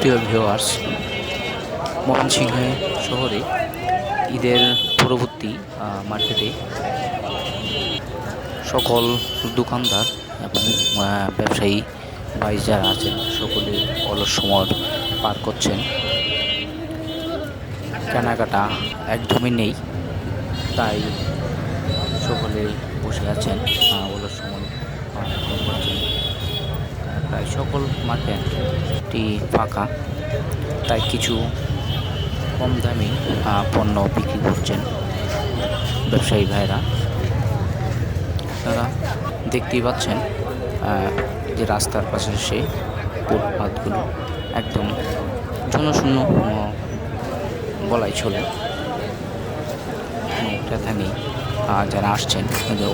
প্রিয় ভিউয়ার্স ময়মনসিংহে শহরে ঈদের পরবর্তী মার্কেটে সকল দোকানদার এবং ব্যবসায়ী, ভাই যারা আছেন, সকলে অলস সময় পার করছেন। কেনাকাটা একদমই নেই, তাই সকলে বসে আছেন অলস সময় পার করছেন। প্রায় সকল মার্কেটটি ফাঁকা, তাই কিছু কম দামি পণ্য বিক্রি করছেন ব্যবসায়ী ভাইরা। তারা দেখতেই পাচ্ছেন যে রাস্তার পাশে সে ফুটপাতগুলো একদম জনশূন্য বলাই চলে ব্যথা নেই যারা আসছেন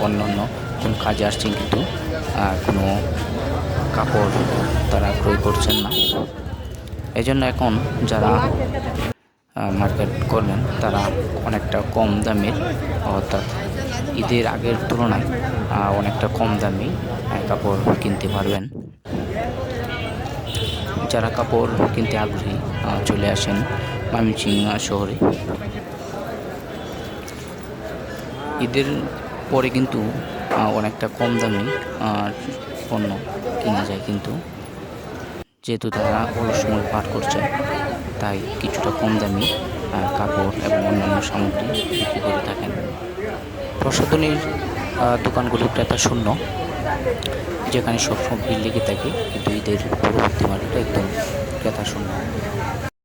অন্য অন্য কোনো কাজে আসছেন কিন্তু কোনো কাপড় তারা ক্রয় করছেন না। এই জন্য এখন যারা মার্কেট করবেন তারা অনেকটা কম দামের অর্থাৎ ঈদের আগের তুলনায় অনেকটা কম দামে কাপড় কিনতে পারবেন। যারা কাপড় কিনতে আগ্রহী চলে আসেন ময়মনসিংহ শহরে। ঈদের পরে কিন্তু অনেকটা কম দামে পণ্য কেনা যায় কিন্তু। যেহেতু তারা অলস সময় পার করছে, তাই কিছুটা কম দামি কাপড় এবং অন্যান্য সামগ্রী বিক্রি করে থাকেন। প্রসাধনীর দোকানগুলো ক্রেতা শূন্য, যেখানে সবসময় ভিড় লেগে থাকে, কিন্তু ঈদের পরবর্তী মার্কেটে একদম ক্রেতা শূন্য।